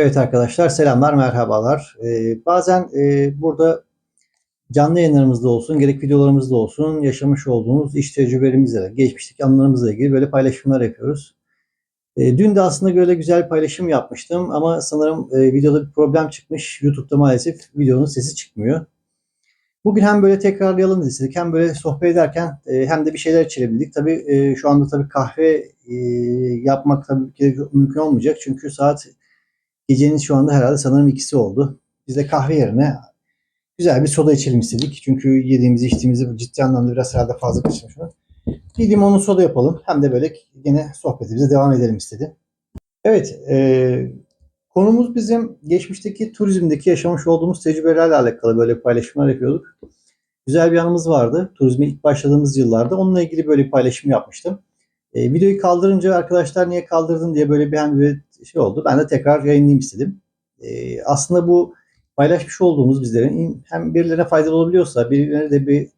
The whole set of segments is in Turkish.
Evet arkadaşlar selamlar merhabalar. Ee, bazen e, burada canlı yayınlarımızda olsun gerek videolarımızda olsun yaşamış olduğumuz iş tecrübelerimizle geçmişteki anılarımızla ilgili böyle paylaşımlar yapıyoruz. E, dün de aslında böyle güzel bir paylaşım yapmıştım ama sanırım e, videoda bir problem çıkmış. YouTube'da maalesef videonun sesi çıkmıyor. Bugün hem böyle tekrarlayalım istedik hem böyle sohbet ederken e, hem de bir şeyler içirebildik. Tabii e, şu anda tabii kahve e, yapmak tabii ki mümkün olmayacak çünkü saat Gecenin şu anda herhalde sanırım ikisi oldu. Biz de kahve yerine güzel bir soda içelim istedik. Çünkü yediğimizi içtiğimizi ciddi anlamda biraz herhalde fazla kaçırmış. Bir limonlu soda yapalım. Hem de böyle yine sohbetimize devam edelim istedim. Evet, e, konumuz bizim geçmişteki turizmdeki yaşamış olduğumuz tecrübelerle alakalı böyle paylaşımlar yapıyorduk. Güzel bir anımız vardı. Turizme ilk başladığımız yıllarda. Onunla ilgili böyle bir paylaşım yapmıştım. E, videoyu kaldırınca arkadaşlar niye kaldırdın diye böyle bir hem bir şey oldu. Ben de tekrar yayınlayayım istedim. E, aslında bu paylaşmış olduğumuz bizlerin hem birilerine faydalı olabiliyorsa, birilerine de bir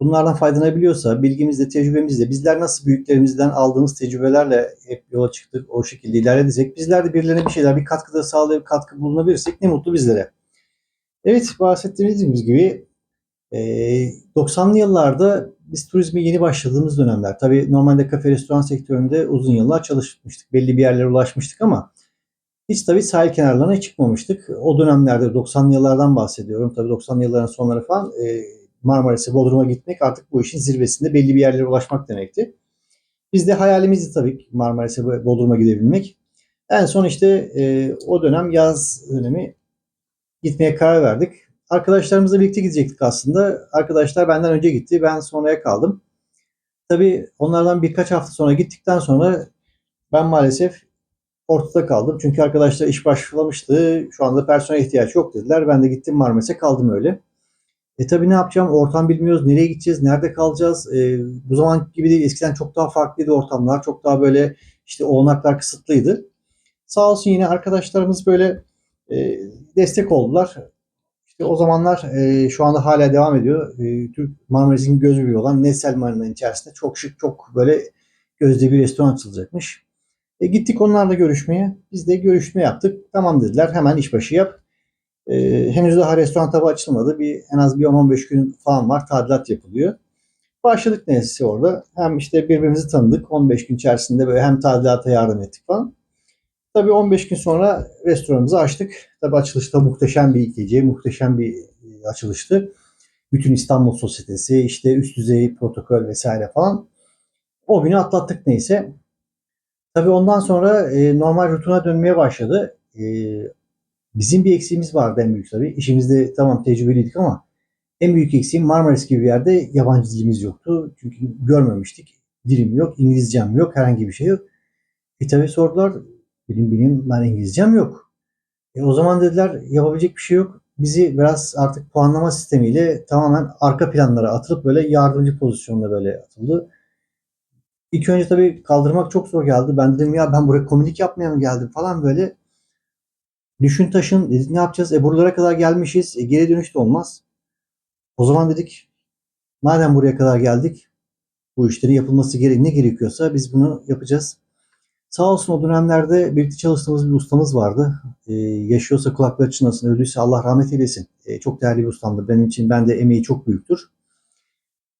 bunlardan faydalanabiliyorsa, bilgimizle, tecrübemizle, bizler nasıl büyüklerimizden aldığımız tecrübelerle hep yola çıktık, o şekilde ilerlediysek, bizler de birilerine bir şeyler, bir katkıda sağlayıp katkı bulunabilirsek ne mutlu bizlere. Evet, bahsettiğimiz gibi 90'lı yıllarda biz turizme yeni başladığımız dönemler. Tabii normalde kafe restoran sektöründe uzun yıllar çalışmıştık. Belli bir yerlere ulaşmıştık ama hiç tabii sahil kenarlarına çıkmamıştık. O dönemlerde 90'lı yıllardan bahsediyorum. Tabii 90'lı yılların sonları falan Marmaris'e, Bodrum'a gitmek artık bu işin zirvesinde belli bir yerlere ulaşmak demekti. Biz de hayalimizdi tabii Marmaris'e, Bodrum'a gidebilmek. En son işte e, o dönem yaz dönemi gitmeye karar verdik. Arkadaşlarımızla birlikte gidecektik aslında. Arkadaşlar benden önce gitti. Ben sonraya kaldım. Tabii onlardan birkaç hafta sonra gittikten sonra ben maalesef ortada kaldım. Çünkü arkadaşlar iş başlamıştı. Şu anda personel ihtiyaç yok dediler. Ben de gittim Marmaris'e kaldım öyle. E tabii ne yapacağım? Ortam bilmiyoruz. Nereye gideceğiz? Nerede kalacağız? E, bu zaman gibi değil. Eskiden çok daha farklıydı ortamlar. Çok daha böyle işte olanaklar kısıtlıydı. Sağ olsun yine arkadaşlarımız böyle e, destek oldular. O zamanlar e, şu anda hala devam ediyor. E, Türk Marmaris'in göz bebeği olan Nesel Marina'nın içerisinde çok şık, çok böyle gözde bir restoran açılacakmış. E, gittik onlarla görüşmeye. Biz de görüşme yaptık. Tamam dediler hemen işbaşı yap. E, henüz daha restoran tabi açılmadı. Bir en az bir 10-15 gün falan var. Tadilat yapılıyor. Başladık neyse orada. Hem işte birbirimizi tanıdık. 15 gün içerisinde böyle hem tadilata yardım ettik falan. Tabii 15 gün sonra restoranımızı açtık. Tabii açılışta muhteşem bir gece, muhteşem bir e, açılıştı. Bütün İstanbul Sosyetesi, işte üst düzey protokol vesaire falan. O günü atlattık neyse. Tabii ondan sonra e, normal rutuna dönmeye başladı. E, bizim bir eksiğimiz vardı en büyük tabii. İşimizde tamam tecrübeliydik ama en büyük eksiğim Marmaris gibi bir yerde yabancı dilimiz yoktu. Çünkü görmemiştik. Dilim yok, İngilizcem yok, herhangi bir şey yok. E tabii sordular Bilim bilim ben İngilizcem yok. E, o zaman dediler yapabilecek bir şey yok. Bizi biraz artık puanlama sistemiyle tamamen arka planlara atılıp böyle yardımcı pozisyonda böyle atıldı. İlk önce tabii kaldırmak çok zor geldi. Ben dedim ya ben buraya komünik yapmaya mı geldim falan böyle. Düşün taşın dedik ne yapacağız? E buralara kadar gelmişiz. E, geri dönüş de olmaz. O zaman dedik madem buraya kadar geldik bu işleri yapılması gere ne gerekiyorsa biz bunu yapacağız. Sağ olsun o dönemlerde birlikte çalıştığımız bir ustamız vardı. Ee, yaşıyorsa kulakları çınlasın, öldüyse Allah rahmet eylesin. Ee, çok değerli bir ustamdı. Benim için ben de emeği çok büyüktür.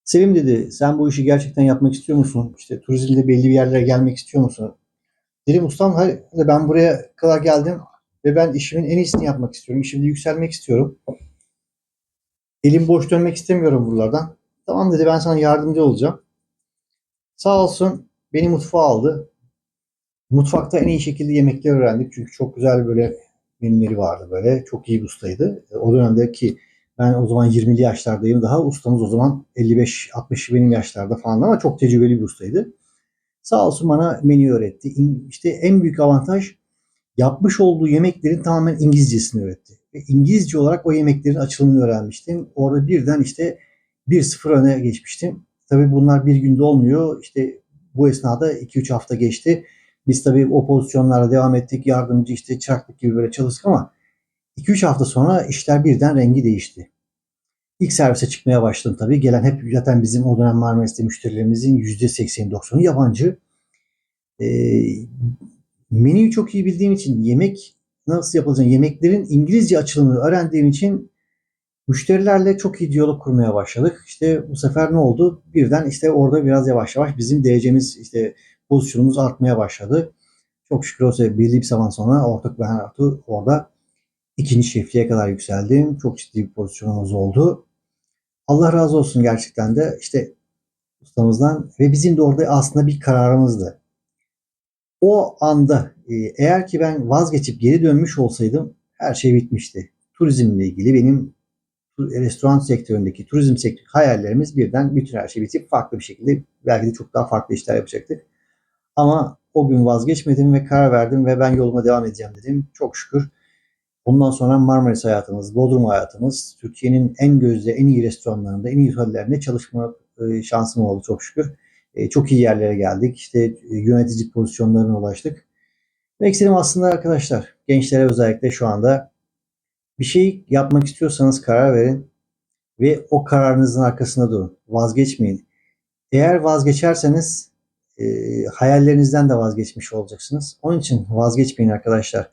Selim dedi, sen bu işi gerçekten yapmak istiyor musun? İşte turizmde belli bir yerlere gelmek istiyor musun? Dedim ustam hayır, ben buraya kadar geldim ve ben işimin en iyisini yapmak istiyorum. İşimde yükselmek istiyorum. Elim boş dönmek istemiyorum buralardan. Tamam dedi ben sana yardımcı olacağım. Sağ olsun beni mutfağa aldı. Mutfakta en iyi şekilde yemekleri öğrendik. Çünkü çok güzel böyle menüleri vardı böyle. Çok iyi bir ustaydı. E, o dönemdeki ben o zaman 20'li yaşlardayım daha. Ustamız o zaman 55-60 benim yaşlarda falan ama çok tecrübeli bir ustaydı. Sağ olsun bana menü öğretti. İşte en büyük avantaj yapmış olduğu yemeklerin tamamen İngilizcesini öğretti. Ve İngilizce olarak o yemeklerin açılımını öğrenmiştim. Orada birden işte 1-0 öne geçmiştim. Tabii bunlar bir günde olmuyor. İşte bu esnada 2-3 hafta geçti. Biz tabii o pozisyonlara devam ettik. Yardımcı işte çıraklık gibi böyle çalıştık ama 2-3 hafta sonra işler birden rengi değişti. İlk servise çıkmaya başladım tabii. Gelen hep zaten bizim o dönem Marmaris'te müşterilerimizin %80-90'ı yabancı. E, menüyü çok iyi bildiğim için yemek nasıl yapılacağını, yemeklerin İngilizce açılımını öğrendiğim için müşterilerle çok iyi diyalog kurmaya başladık. İşte bu sefer ne oldu? Birden işte orada biraz yavaş yavaş bizim derecemiz işte pozisyonumuz artmaya başladı. Çok şükür o sebeple belli bir zaman sonra ortak ben artık orada ikinci şefliğe kadar yükseldim. Çok ciddi bir pozisyonumuz oldu. Allah razı olsun gerçekten de işte ustamızdan ve bizim de orada aslında bir kararımızdı. O anda e, eğer ki ben vazgeçip geri dönmüş olsaydım her şey bitmişti. Turizmle ilgili benim restoran sektöründeki turizm sektörü hayallerimiz birden bütün her şey bitip farklı bir şekilde belki de çok daha farklı işler yapacaktık. Ama o gün vazgeçmedim ve karar verdim ve ben yoluma devam edeceğim dedim. Çok şükür. Ondan sonra Marmaris hayatımız, Bodrum hayatımız, Türkiye'nin en gözde, en iyi restoranlarında, en iyi otellerinde çalışma e, şansım oldu çok şükür. E, çok iyi yerlere geldik. İşte e, yönetici pozisyonlarına ulaştık. İstediğim aslında arkadaşlar, gençlere özellikle şu anda bir şey yapmak istiyorsanız karar verin ve o kararınızın arkasında durun. Vazgeçmeyin. Eğer vazgeçerseniz e, hayallerinizden de vazgeçmiş olacaksınız. Onun için vazgeçmeyin arkadaşlar.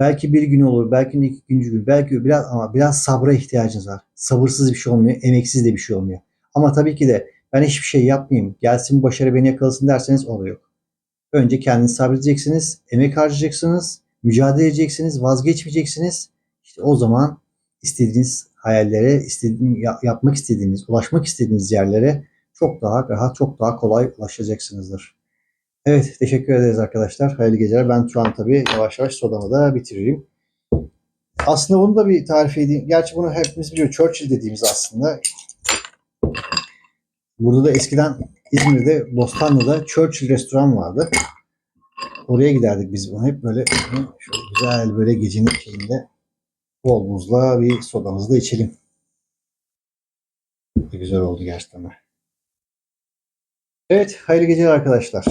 Belki bir gün olur, belki iki ikinci gün, belki biraz ama biraz sabra ihtiyacınız var. Sabırsız bir şey olmuyor, emeksiz de bir şey olmuyor. Ama tabii ki de ben hiçbir şey yapmayayım, gelsin başarı beni yakalasın derseniz o yok. Önce kendinizi sabredeceksiniz, emek harcayacaksınız, mücadele edeceksiniz, vazgeçmeyeceksiniz. İşte o zaman istediğiniz hayallere, istediğiniz, yapmak istediğiniz, ulaşmak istediğiniz yerlere çok daha rahat, çok daha kolay ulaşacaksınızdır. Evet, teşekkür ederiz arkadaşlar. Hayırlı geceler. Ben şu an tabii yavaş yavaş sodamı da bitireyim. Aslında bunu da bir tarif edeyim. Gerçi bunu hepimiz biliyor. Churchill dediğimiz aslında. Burada da eskiden İzmir'de Bostanlı'da Churchill restoran vardı. Oraya giderdik biz bunu. Hep böyle şöyle güzel böyle gecenin şeyinde bol buzla bir sodamızı da içelim. Güzel oldu gerçekten. Evet, hayırlı geceler arkadaşlar.